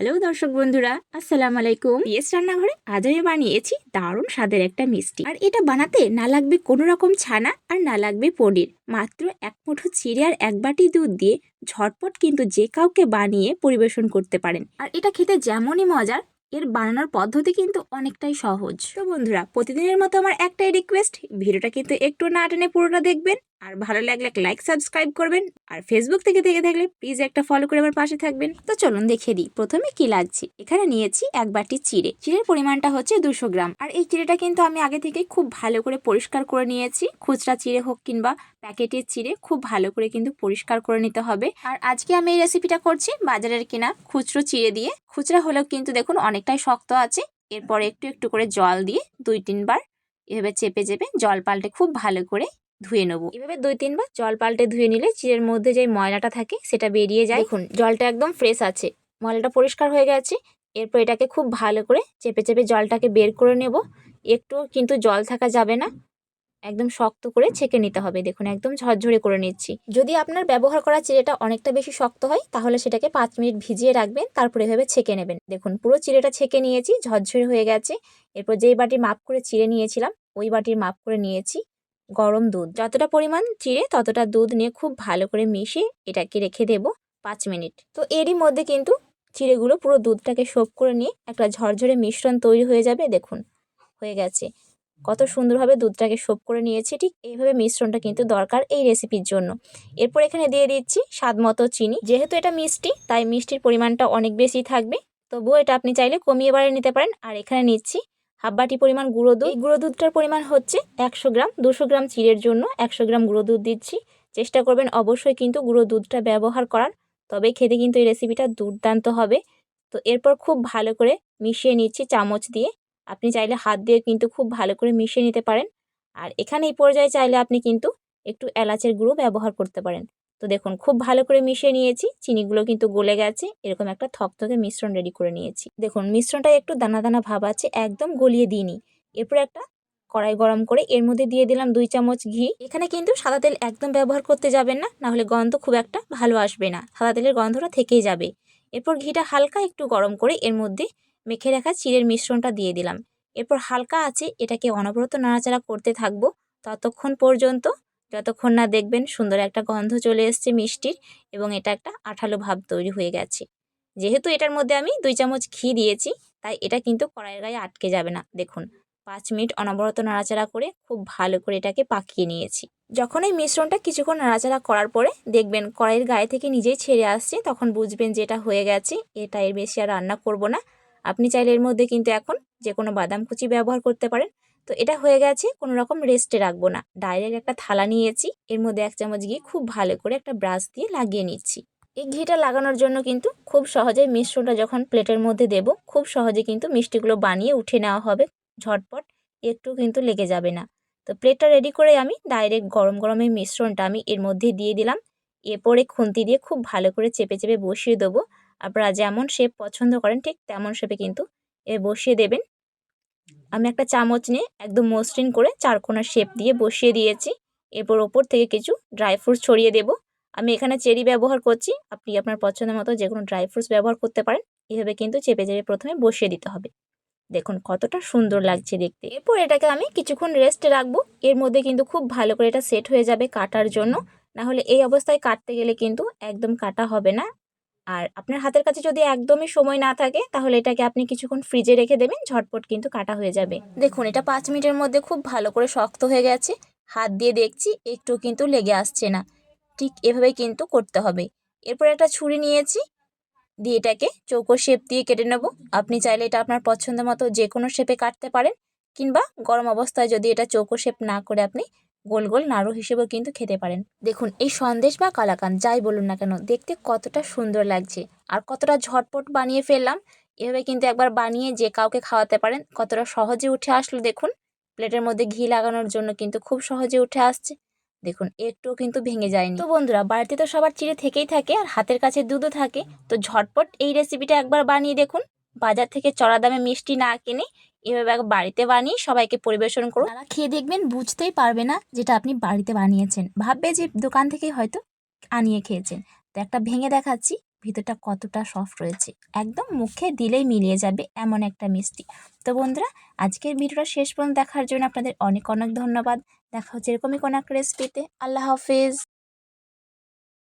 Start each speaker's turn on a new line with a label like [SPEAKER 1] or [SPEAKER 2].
[SPEAKER 1] Hello দর্শক বন্ধুরা আসসালামু আলাইকুম। পিএস রান্নাঘরে আজ আমি বানিয়েছি দারুণ স্বাদের একটা মিষ্টি। আর এটা বানাতে না লাগবে কোনো রকম ছানা আর না লাগবে পনির। মাত্র এক মুঠো চিড়ে আর এক বাটি দুধ দিয়ে ঝটপট কিন্তু যে কাউকে বানিয়ে পরিবেশন করতে পারেন। আর এটা খেতে যেমনই মজার এর বানানোর পদ্ধতি কিন্তু অনেকটাই সহজ। তো বন্ধুরা প্রতিদিনের মতো আমার একটাই রিকোয়েস্ট ভিডিওটা কিন্তু একটু না টেনে পুরোটা দেখবেন। আর ভালো লাগলে লাইক সাবস্ক্রাইব করবেন। আর ফেসবুক থেকে দেখে থাকলে প্লিজ একটা ফলো করে আমার পাশে থাকবেন। তো চলুন দেখে দিই। প্রথমে কি লাগছে? এখানে নিয়েছি এক বাটি চিড়ে। চিড়ের পরিমাণটা হচ্ছে দুশো গ্রাম। আর এই চিড়েটা কিন্তু আমি আগে থেকে খুব ভালো করে পরিষ্কার করে নিয়েছি। খুচরা চিড়ে হোক কিংবা প্যাকেটের চিড়ে, খুব ভালো করে কিন্তু পরিষ্কার করে নিতে হবে। আর আজকে আমি এই রেসিপিটা করছি বাজারের কেনা খুচরো চিড়ে দিয়ে। খুচরা হলেও কিন্তু দেখুন অনেকটাই শক্ত আছে। এরপর একটু একটু করে জল দিয়ে দুই তিনবার এভাবে চেপে চেপে জল পাল্টে খুব ভালো করে ধুয়ে নেব। এভাবে দুই তিনবার জল পাল্টে ধুয়ে নিলে চিড়ের মধ্যে যে ময়লাটা থাকে সেটা বেরিয়ে যায়। দেখুন জলটা একদম ফ্রেশ আছে। ময়লাটা পরিষ্কার হয়ে গেছে। এরপর এটাকে খুব ভালো করে চেপে চেপে জলটাকে বের করে নেব। একটু কিন্তু জল থাকা যাবে না। একদম শক্ত করে ছেঁকে নিতে হবে। দেখুন একদম ঝরঝরে করে নিচ্ছি। যদি আপনার ব্যবহার করা চিড়েটা অনেকটা বেশি শক্ত হয় তাহলে সেটাকে পাঁচ মিনিট ভিজিয়ে রাখবেন তারপরে এভাবে ছেঁকে নেবেন। দেখুন পুরো চিড়েটা ছেঁকে নিয়েছি ঝরঝরে হয়ে গেছে। এরপর যেই বাটির মাপ করে চিড়ে নিয়েছিলাম ওই বাটির মাপ করে নিয়েছি। গরম দুধ। যতটা পরিমাণ চিড়ে ততটা দুধ নিয়ে খুব ভালো করে মিশিয়ে এটাকে রেখে দেব পাঁচ মিনিট। তো এরই মধ্যে কিন্তু চিড়েগুলো পুরো দুধটাকে সোপ করে নিয়ে একটা ঝরঝরে মিশ্রণ তৈরি হয়ে যাবে, দেখুন, হয়ে গেছে। কত সুন্দরভাবে দুধটাকে সোপ করে নিয়েছি, ঠিক এইভাবে মিশ্রণটা কিন্তু দরকার এই রেসিপির জন্য। এরপর এখানে দিয়ে দিচ্ছি স্বাদ মতো চিনি। যেহেতু এটা মিষ্টি, তাই মিষ্টির পরিমাণটা অনেক বেশি থাকবে, তবুও এটা আপনি চাইলে কমিয়ে বাড়িয়ে নিতে পারেন। আর এখানে নিচ্ছি হাফ বাটি পরিমাণ গুঁড়ো দুধ। গুঁড়ো দুধটার পরিমাণ হচ্ছে একশো গ্রাম। দুশো গ্রাম চিড়ের জন্য একশো গ্রাম গুঁড়ো দুধ দিচ্ছি। চেষ্টা করবেন অবশ্যই কিন্তু গুঁড়ো দুধটা ব্যবহার করার, তবে খেতে কিন্তু এই রেসিপিটা দুর্দান্ত হবে। তো এরপর খুব ভালো করে মিশিয়ে নিচ্ছি চামচ দিয়ে। আপনি চাইলে হাত দিয়ে কিন্তু খুব ভালো করে মিশিয়ে নিতে পারেন। আর এখানে এই পর্যায়ে চাইলে আপনি কিন্তু একটু এলাচের গুঁড়ো ব্যবহার করতে পারেন। তো দেখুন, খুব ভালো করে মিশিয়ে নিয়েছি। চিনিগুলো কিন্তু গলে গেছে। এরকম একটা থকথকে মিশ্রণ রেডি করে নিয়েছি। দেখুন মিশ্রণটা একটু দানা দানা ভাব আছে, একদম গলিয়ে দিইনি। এরপর একটা কড়াই গরম করে এর মধ্যে দিয়ে দিলাম দুই চামচ ঘি। এখানে কিন্তু সাদা তেল একদম ব্যবহার করতে যাবেন না, নাহলে গন্ধ খুব একটা ভালো আসবে না। সাদা তেলের গন্ধটা থেকেই যাবে। এরপর ঘিটা হালকা একটু গরম করে এর মধ্যে মেখে রাখা চিড়ের মিশ্রণটা দিয়ে দিলাম। এরপর হালকা আছে, এটাকে অনবরত নাড়াচাড়া করতে থাকব। ততক্ষণ পর্যন্ত যতক্ষণ না দেখবেন সুন্দর একটা গন্ধ চলে এসছে মিষ্টির এবং এটা একটা আঠালো ভাব তৈরি হয়ে গেছে। যেহেতু এটার মধ্যে আমি দুই চামচ ঘি দিয়েছি, তাই এটা কিন্তু কড়াইয়ের গায়ে আটকে যাবে না। দেখুন, পাঁচ মিনিট অনবরত নাড়াচাড়া করে খুব ভালো করে এটাকে পাকিয়ে নিয়েছি। যখন এই মিশ্রণটা কিছুক্ষণ নাড়াচাড়া করার পরে দেখবেন কড়াইয়ের গায়ে থেকে নিজেই ছেড়ে আসছে, তখন বুঝবেন যে এটা হয়ে গেছে, এটা এর বেশি আর রান্না করব না। আপনি চাইলে এর মধ্যে কিন্তু এখন যে কোনো বাদাম কুচি ব্যবহার করতে পারেন। তো এটা হয়ে গেছে, কোনো রকম রেস্টে রাখব না। ডাইরেক্ট একটা থালা নিয়েছি, এর মধ্যে এক চামচ ঘি খুব ভালো করে একটা ব্রাশ দিয়ে লাগিয়ে নিচ্ছি। এই ঘিটা লাগানোর জন্য কিন্তু খুব সহজে মিশ্রণটা যখন প্লেটের মধ্যে দেব, খুব সহজে কিন্তু মিষ্টিগুলো বানিয়ে উঠে নেওয়া হবে, ঝটপট একটু কিন্তু লেগে যাবে না। তো প্লেটটা রেডি করে আমি ডাইরেক্ট গরম গরম এই মিশ্রণটা আমি এর মধ্যে দিয়ে দিলাম। এরপরে খুন্তি দিয়ে খুব ভালো করে চেপে চেপে বসিয়ে দেবো। আপনারা যেমন শেপ পছন্দ করেন, ঠিক তেমন শেপে কিন্তু এ বসিয়ে দেবেন। আমি একটা চামচ নিয়ে একদম মসৃণ করে চারকোনা শেপ দিয়ে বসিয়ে দিয়েছি। এরপর ওপর থেকে কিছু ড্রাই ফ্রুটস ছড়িয়ে দেব। আমি এখানে চেরি ব্যবহার করছি। আপনি আপনার পছন্দ মতো যে কোনো ড্রাই ফ্রুটস ব্যবহার করতে পারেন। এভাবে কিন্তু চেপে চেপে প্রথমে বসিয়ে দিতে হবে। দেখুন কতটা সুন্দর লাগছে দেখতে। এরপর এটাকে আমি কিছুক্ষণ রেস্টে রাখব। এর মধ্যে কিন্তু খুব ভালো করে এটা সেট হয়ে যাবে কাটার জন্য। না হলে এই অবস্থায় কাটতে গেলে কিন্তু একদম কাটা হবে না। আর আপনার হাতের কাছে যদি একদমই সময় না থাকে, তাহলে এটাকে আপনি কিছুক্ষণ ফ্রিজে রেখে দেবেন, ঝটপট কিন্তু কাটা হয়ে যাবে। দেখুন, এটা পাঁচ মিনিটের মধ্যে খুব ভালো করে শক্ত হয়ে গেছে। হাত দিয়ে দেখছি, একটু কিন্তু লেগে আসছে না। ঠিক এভাবেই কিন্তু করতে হবে। এরপর একটা ছুরি নিয়েছি, দিয়ে এটাকে চৌকো শেপ দিয়ে কেটে নেব। আপনি চাইলে এটা আপনার পছন্দ মতো যে কোনো শেপে কাটতে পারেন, কিংবা গরম অবস্থায় যদি এটা চৌকো শেপ না করে আপনি গোল গোল নাড়ু হিসেবেও কিন্তু খেতে পারেন। দেখুন, এই সন্দেশ বা কালাকান যাই বলুন না কেন, দেখতে কতটা সুন্দর লাগছে। আর কতটা ঝটপট বানিয়ে ফেললাম, এভাবে কিন্তু একবার বানিয়ে যে কাউকে খাওয়াতে পারেন, কতটা সহজে উঠে আসলো দেখুন। প্লেটের মধ্যে ঘি লাগানোর জন্য কিন্তু খুব সহজে উঠে আসছে। দেখুন, একটুও কিন্তু ভেঙে যায়নি। তো বন্ধুরা, বাড়িতে তো সবার চিড়ে থেকেই থাকে আর হাতের কাছে দুধও থাকে। তো ঝটপট এই রেসিপিটা একবার বানিয়ে দেখুন। বাজার থেকে চড়া দামে মিষ্টি না কিনে এভাবে বাড়িতে বানিয়ে সবাইকে পরিবেশন করুন। তারা খেয়ে দেখবেন বুঝতেই পারবে না যেটা আপনি বাড়িতে বানিয়েছেন। ভাববে যে দোকান থেকেই হয়তো আনিয়ে খেয়েছেন। তো একটা ভেঙে দেখাচ্ছি, ভিতরটা কতটা সফট রয়েছে। একদম মুখে দিলেই মিলিয়ে যাবে এমন একটা মিষ্টি। তো বন্ধুরা, আজকের ভিডিওটা শেষ পর্যন্ত দেখার জন্য আপনাদের অনেক অনেক ধন্যবাদ। দেখা হচ্ছে এরকমই কোনো একটা রেসিপিতে আল্লাহ হাফেজ।